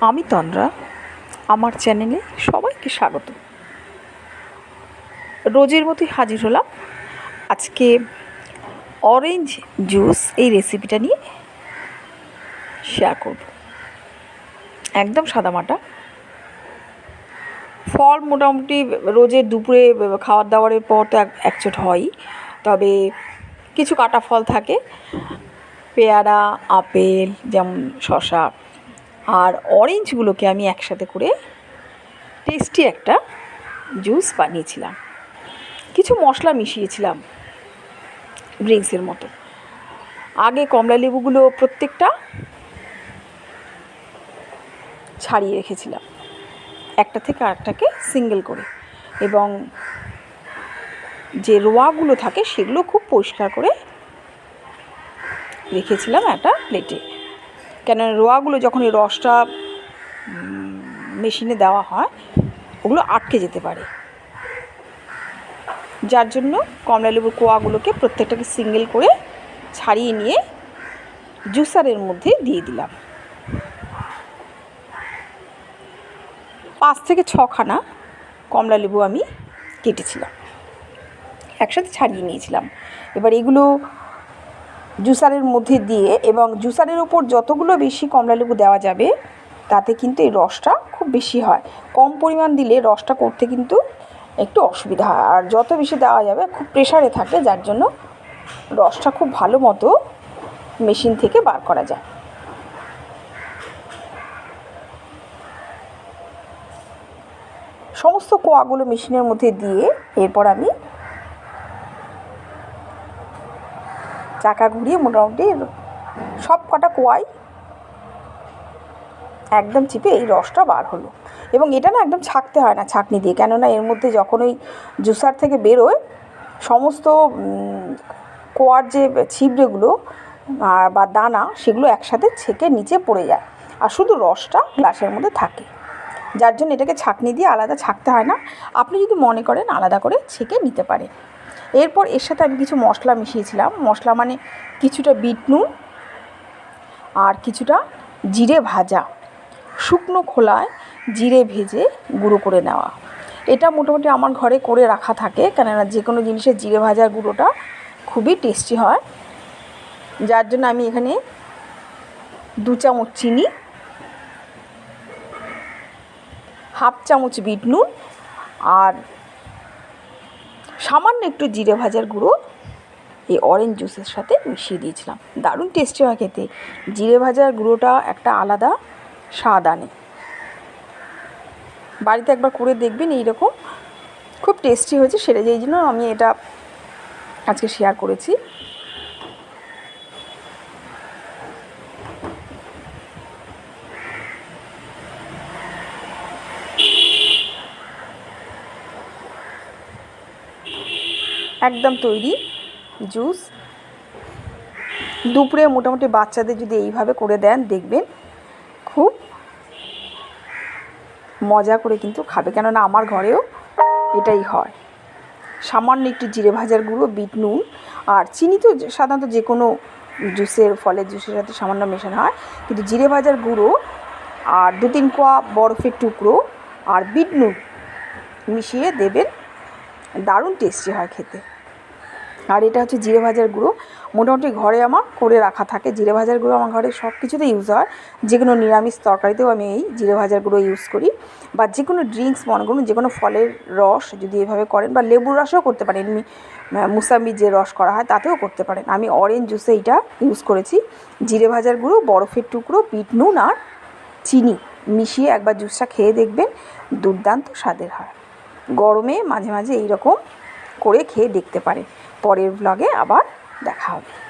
আমি তন্দ্রা, আমার চ্যানেলে সবাইকে স্বাগত। রোজের মতোই হাজির হলাম। আজকে অরেঞ্জ জুস এই রেসিপিটা নিয়ে শেয়ার করব। একদম সাদামাটা ফল মোটামুটি রোজের দুপুরে খাওয়ার দাওয়ারের পর তো এক, একচোট হয়ই তবে কিছু কাটা ফল থাকে। পেয়ারা, আপেল, যেমন শশা আর অরেঞ্জগুলোকে আমি একসাথে করে টেস্টি একটা জুস বানিয়েছিলাম। কিছু মশলা মিশিয়েছিলাম ড্রিঙ্কসের মতো। আগে কমলা লেবুগুলো প্রত্যেকটা ছাড়িয়ে রেখেছিলাম। একটা থেকে আরেকটাকে সিঙ্গেল করে। এবং যে রোয়াগুলো থাকে সেগুলো খুব পরিষ্কার করে রেখেছিলাম একটা প্লেটে কেন রোয়াগুলো যখন এই রসটা মেশিনে দেওয়া হয়, ওগুলো আটকে যেতে পারে। যার জন্য কমলা লেবুর কোয়াগুলোকে প্রত্যেকটাকে সিঙ্গেল করে ছাড়িয়ে নিয়ে জুসারের মধ্যে দিয়ে দিলাম। পাঁচ থেকে ছখানা কমলা লেবু আমি কেটেছিলাম। একসাথে ছাড়িয়ে নিয়েছিলাম। এবার এগুলো জুসারের মধ্যে দিয়ে এবং জুসারের ওপর যতগুলো বেশি কমলা লেবু দেওয়া যাবে, তাতে কিন্তু এই রসটা খুব বেশি হয়। কম পরিমাণ দিলে রসটা করতে কিন্তু একটু অসুবিধা হয়। আর যত বেশি দেওয়া যাবে, খুব প্রেশারে থাকে যার জন্য রসটা খুব ভালো মতো মেশিন থেকে বার করা যায়। সমস্ত কোয়াগুলো মেশিনের মধ্যে দিয়ে এরপর আমি চাকা ঘুরিয়ে মোটামুটি সব কটা কোয়াই একদম চিপে এই রসটা বার হলো। এবং এটা না একদম ছাকতে হয় না ছাকনি দিয়ে, কেননা এর মধ্যে যখন ওই জুসার থেকে বেরোয়, সমস্ত কোয়ার যে ছিবড়েগুলো বা দানা, সেগুলো একসাথে ছেঁকে নিচে পড়ে যায়। আর শুধু রসটা গ্লাসের মধ্যে থাকে। যার জন্য এটাকে ছাকনি দিয়ে আলাদা ছাকতে হয় না। আপনি যদি মনে করেন আলাদা করে ছেঁকে নিতে পারেন। এরপর এর সাথে আমি কিছু মশলা মিশিয়েছিলাম। মশলা মানে কিছুটা বিট নুন আর কিছুটা জিরে ভাজা। শুকনো খোলায় জিরে ভেজে গুঁড়ো করে নেওয়া। এটা মোটামুটি আমার ঘরে করে রাখা থাকে, কেননা যে কোনো জিনিসের জিরে ভাজার গুঁড়োটা খুবই টেস্টি হয়। যার জন্য আমি এখানে দু চামচ চিনি, হাফ চামচ বিট নুন আর সামান্য একটু জিরে ভাজার গুঁড়ো, এই অরেঞ্জ জুসের সাথে মিশিয়ে দিয়েছিলাম। দারুণ টেস্টি হয় খেতে। জিরে ভাজার গুঁড়োটা একটা আলাদা স্বাদ আনে। বাড়িতে একবার করে দেখবেন এইরকম। খুব টেস্টি হয়েছে সেটা, যেই জন্য আমি এটা আজকে শেয়ার করেছি। একদম তৈরি জুস। দুপুরে মোটামুটি বাচ্চাদের যদি এইভাবে করে দেন, দেখবেন খুব মজা করে কিন্তু খাবে। কেননা আমার ঘরেও এটাই হয়। সামান্য একটু জিরে ভাজার গুঁড়ো, বিট নুন আর চিনি তো সাধারণত যে কোনো জুসের, ফলের জুসের সাথে সামান্য মেশানো হয়। কিন্তু জিরে ভাজার গুঁড়ো আর দু তিন কোয়া বরফের টুকরো আর বিট নুন মিশিয়ে দেবেন দারুণ টেস্টি হয় খেতে। আর এটা হচ্ছে জিরে ভাজার গুঁড়ো। মোটামুটি ঘরে আমার করে রাখা থাকে। জিরে ভাজার গুঁড়ো আমার ঘরে সব কিছুতে ইউজ হয়। যে কোনো নিরামিষ তরকারিতেও আমি এই জিরে ভাজার গুঁড়ো ইউজ করি। বা যে কোনো ড্রিঙ্কস মনে করুন যে কোনো ফলের রস যদি এভাবে করেন বা লেবুর রসও করতে পারেন। এমনি মুসাম্বির যে রস করা হয় তাতেও করতে পারেন। আমি অরেঞ্জ জুসে এইটা ইউজ করেছি। জিরে ভাজার গুঁড়ো, বরফের টুকরো, বিট নুন আর চিনি মিশিয়ে একবার জুসটা খেয়ে দেখবেন। দুর্দান্ত স্বাদের হয়। গরমে মাঝে মাঝে এইরকম করে খেয়ে দেখতে পারে। পরের ব্লগে আবার দেখা হবে।